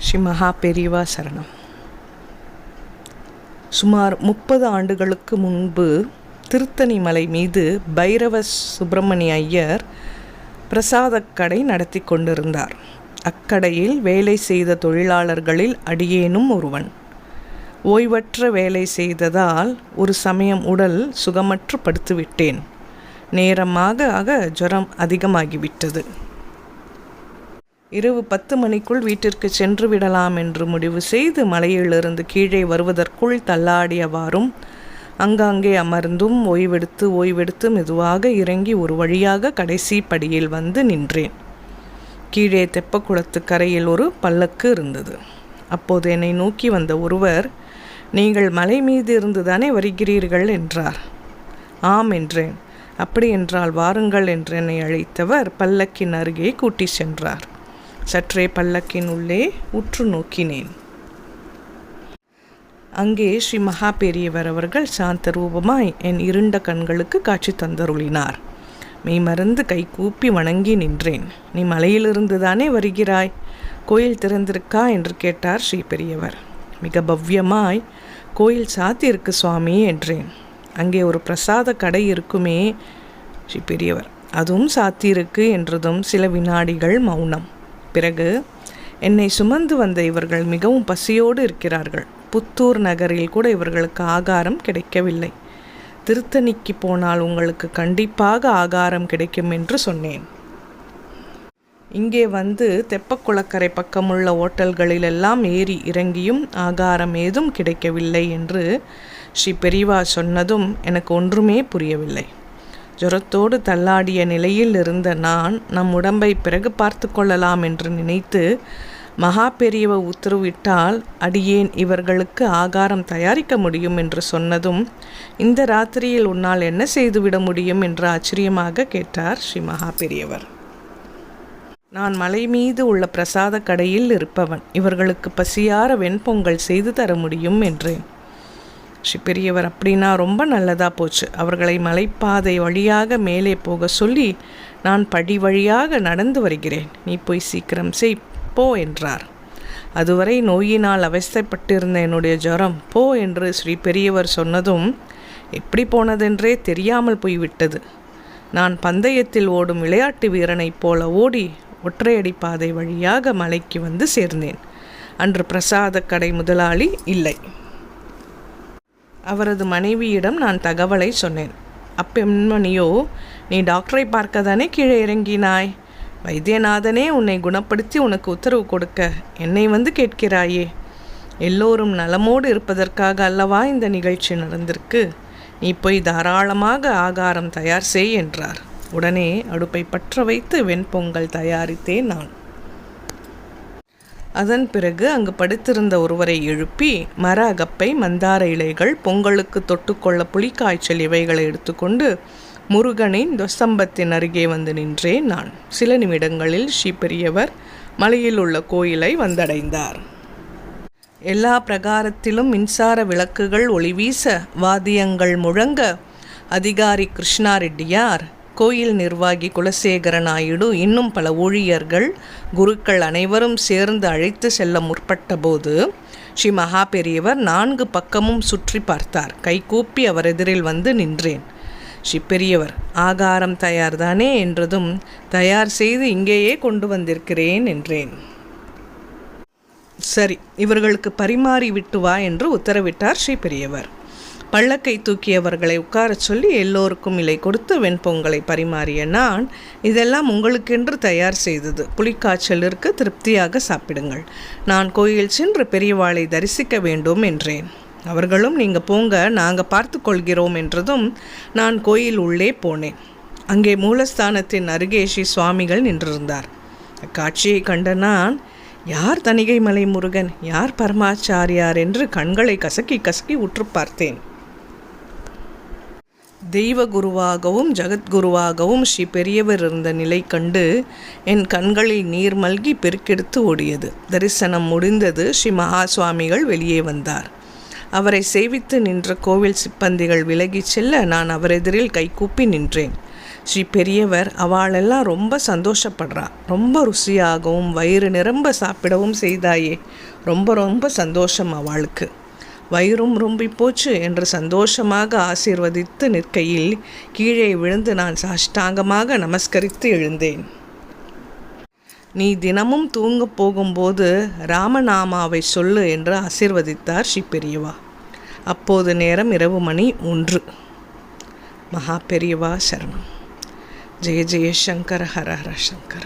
ஸ்ரீ மகா பெரியவா சரணம். சுமார் முப்பது ஆண்டுகளுக்கு முன்பு திருத்தணி மலை மீது பைரவ சுப்பிரமணிய ஐயர் பிரசாதக் கடை நடத்தி கொண்டிருந்தார். அக்கடையில் வேலை செய்த தொழிலாளர்களில் அடியேனும் ஒருவன். ஓய்வற்ற வேலை செய்ததால் ஒரு சமயம் உடல் சுகமற்று படுத்துவிட்டேன். நேரமாக ஆக ஜுரம் அதிகமாகிவிட்டது. இரவு பத்து மணிக்குள் வீட்டிற்கு சென்று விடலாம் என்று முடிவு செய்து மலையிலிருந்து கீழே வருவதற்குள் தள்ளாடியவாறும் அங்காங்கே அமர்ந்தும் ஓய்வெடுத்து ஓய்வெடுத்து மெதுவாக இறங்கி ஒரு வழியாக கடைசி படியில் வந்து நின்றேன். கீழே தெப்பக்குளத்து கரையில் ஒரு பல்லக்கு இருந்தது. அப்போது என்னை நோக்கி வந்த ஒருவர் நீங்கள் மலை மீது இருந்துதானே வருகிறீர்கள்? என்றார். ஆம் என்றேன். அப்படி என்றால் வாருங்கள் என்று என்னை அழைத்தவர் பல்லக்கின் அருகே கூட்டி சென்றார். சற்றே பல்லக்கின் உள்ளே உற்று நோக்கினேன். அங்கே ஸ்ரீ மகா பெரியவர் அவர்கள் சாந்த ரூபமாய் என் இருண்ட கண்களுக்கு காட்சி தந்தருளினார். மெய்மறந்து கை கூப்பி வணங்கி நின்றேன். நீ மலையிலிருந்து தானே வருகிறாய்? கோயில் திறந்திருக்கா? என்று கேட்டார் ஸ்ரீ பெரியவர். மிக பவ்யமாய் கோயில் சாத்தியிருக்கு சுவாமி என்றேன். அங்கே ஒரு பிரசாத கடை இருக்குமே ஸ்ரீ பெரியவர். அதுவும் சாத்தியிருக்கு என்றதும் சில வினாடிகள் மௌனம். பிறகு என்னை சுமந்து வந்த இவர்கள் மிகவும் பசியோடு இருக்கிறார்கள். புத்தூர் நகரில் கூட இவர்களுக்கு ஆகாரம் கிடைக்கவில்லை. திருத்தணிக்கு போனால் உங்களுக்கு கண்டிப்பாக ஆகாரம் கிடைக்கும் என்று சொன்னேன். இங்கே வந்து தெப்பக்குளக்கரை பக்கமுள்ள ஓட்டல்களிலெல்லாம் ஏறி இறங்கியும் ஆகாரம் ஏதும் கிடைக்கவில்லை என்று ஸ்ரீ பெரிவா சொன்னதும் எனக்கு ஒன்றுமே புரியவில்லை. ஜுரத்தோடு தள்ளாடிய நிலையில் இருந்த நான் நம் உடம்பை பிறகு பார்த்து கொள்ளலாம் என்று நினைத்து மகா பெரியவ உத்தரவிட்டால் அடியேன் இவர்களுக்கு ஆகாரம் தயாரிக்க முடியும் என்று சொன்னதும் இந்த ராத்திரியில் உன்னால் என்ன செய்துவிட முடியும் என்று ஆச்சரியமாக கேட்டார் ஸ்ரீ மகா பெரியவர். நான் மலை மீது உள்ள பிரசாத கடையில் இருப்பவன். இவர்களுக்கு பசியார வெண்பொங்கல் செய்து தர முடியும் என்றேன். பெரியவர் அப்படின்னா ரொம்ப நல்லதாக போச்சு. அவர்களை மலைப்பாதை வழியாக மேலே போக சொல்லி நான் படி வழியாக நடந்து வருகிறேன். நீ போய் சீக்கிரம் செய் போ என்றார். அதுவரை நோயினால் அவஸ்தைப்பட்டிருந்த என்னுடைய ஜுரம் போ என்று ஸ்ரீ பெரியவர் சொன்னதும் எப்படி போனதென்றே தெரியாமல் போய்விட்டது. நான் பந்தயத்தில் ஓடும் விளையாட்டு வீரனைப் போல ஓடி ஒற்றையடி பாதை வழியாக மலைக்கு வந்து சேர்ந்தேன். அன்று பிரசாத கடை முதலாளி இல்லை. அவரது மனைவியிடம் நான் தகவலை சொன்னேன். அப்பெண்மணியோ நீ டாக்டரை பார்க்க தானே கீழே இறங்கினாய்? வைத்தியநாதனே உன்னை குணப்படுத்தி உனக்கு உத்தரவு கொடுக்க என்னை வந்து கேட்கிறாயே. எல்லோரும் நலமோடு இருப்பதற்காக அல்லவா இந்த நிகழ்ச்சி நடந்திருக்கு? நீ போய் தாராளமாக ஆகாரம் தயார் செய் என்றார். உடனே அடுப்பை பற்ற வைத்து வெண்பொங்கல் தயாரித்தேன் நான். அதன் பிறகு அங்கு படுத்திருந்த ஒருவரை எழுப்பி மர அகப்பை மந்தார இலைகள் பொங்கலுக்கு தொட்டுக்கொள்ள புலிக்காய்ச்சல் இவைகளை எடுத்துக்கொண்டு முருகனின் தொசம்பத்தின் அருகே வந்து நின்றேன் நான். சில நிமிடங்களில் ஸ்ரீ பெரியவர் மலையில் உள்ள கோயிலை வந்தடைந்தார். எல்லா பிரகாரத்திலும் மின்சார விளக்குகள் ஒளிவீச வாத்தியங்கள் முழங்க அதிகாரி கிருஷ்ணா ரெட்டியார் கோயில் நிர்வாகி குலசேகர நாயுடு இன்னும் பல ஊழியர்கள் குருக்கள் அனைவரும் சேர்ந்து அழைத்து செல்ல முற்பட்டபோது ஸ்ரீ மகா பெரியவர் நான்கு பக்கமும் சுற்றி பார்த்தார். கைகூப்பி அவர் எதிரில் வந்து நின்றேன். ஸ்ரீ பெரியவர் ஆகாரம் தயார்தானே என்றதும் தயார் செய்து இங்கேயே கொண்டு வந்திருக்கிறேன் என்றேன். சரி இவர்களுக்கு பரிமாறி விட்டு வா என்று உத்தரவிட்டார் ஸ்ரீ பெரியவர். பள்ளக்கை தூக்கியவர்களை உட்காரச் சொல்லி எல்லோருக்கும் இலை கொடுத்து வெண்பொங்கலை பரிமாறிய நான் இதெல்லாம் உங்களுக்கென்று தயார் செய்தது. புலிக்காய்ச்சலிற்கு திருப்தியாக சாப்பிடுங்கள். நான் கோயில் சென்று பெரியவாளை தரிசிக்க வேண்டும் என்றேன். அவர்களும் நீங்கள் போங்க நாங்கள் பார்த்து கொள்கிறோம் என்றதும் நான் கோயில் உள்ளே போனேன். அங்கே மூலஸ்தானத்தின் அருகே ஸ்ரீ சுவாமிகள் நின்றிருந்தார். அக்காட்சியை கண்ட நான் யார் தணிகை மலை முருகன்? யார் பரமாச்சாரியார்? என்று கண்களை கசக்கி கசக்கி உற்று பார்த்தேன். தெய்வ குருவாகவும் ஜகத்குருவாகவும் ஸ்ரீ பெரியவர் இருந்த நிலை கண்டு என் கண்களில் நீர் மல்கி பெருக்கெடுத்து ஓடியது. தரிசனம் முடிந்தது ஸ்ரீ மகா சுவாமிகள் வெளியே வந்தார். அவரை சேவித்து நின்ற கோவில் சிப்பந்திகள் விலகிச் செல்ல நான் அவரெதிரில் கைகூப்பி நின்றேன். ஸ்ரீ பெரியவர் அவளெல்லாம் ரொம்ப சந்தோஷப்படுறா ரொம்ப ருசியாகவும் வயிறு நிரம்ப சாப்பிடவும் செய்தாயே. ரொம்ப ரொம்ப சந்தோஷம் அவளுக்கு. வயிறும் ரொம்பி போச்சு என்று சந்தோஷமாக ஆசீர்வதித்து நிற்கையில் கீழே விழுந்து நான் சாஷ்டாங்கமாக நமஸ்கரித்து எழுந்தேன். நீ தினமும் தூங்கப் போகும்போது ராமநாமாவை சொல்லு என்று ஆசீர்வதித்தார் ஸ்ரீ பெரியவா அப்போது நேரம் இரவு மணி ஒன்று. மகா பெரியவா சரணம். ஜெய ஜெய சங்கர ஹர ஹர சங்கர.